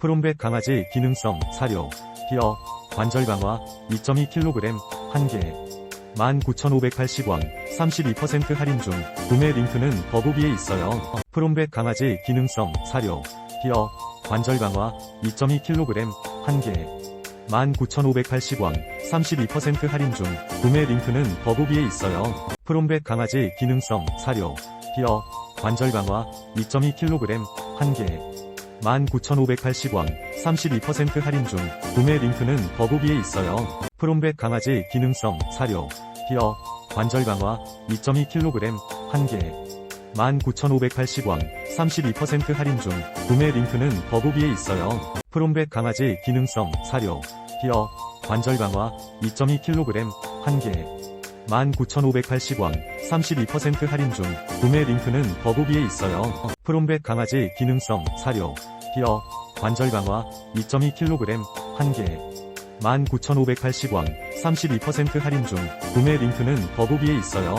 프롬백 강아지 기능성 사료 피어 관절 강화 2.2kg 1개 19,580원 32% 할인 중 구매 링크는 더보기에 있어요. 프롬백 강아지 기능성 사료 피어 관절 강화 2.2kg 1개 19,580원 32% 할인 중 구매 링크는 더보기에 있어요. 프롬백 강아지 기능성 사료 피어 관절 강화 2.2kg 1개 19,580원 32% 할인 중 구매 링크는 더보기에 있어요. 프롬백 강아지 기능성 사료 피어 관절 강화 2.2kg 1개 19,580원 32% 할인 중 구매 링크는 더보기에 있어요. 프롬백 강아지 기능성 사료 피어 관절 강화 2.2kg 1개 19,580원 32% 할인 중 구매 링크는 더보기에 있어요. 프롬백 강아지 기능성 사료 피어 관절 강화 2.2kg 1개 19,580원 32% 할인 중 구매 링크는 더보기에 있어요.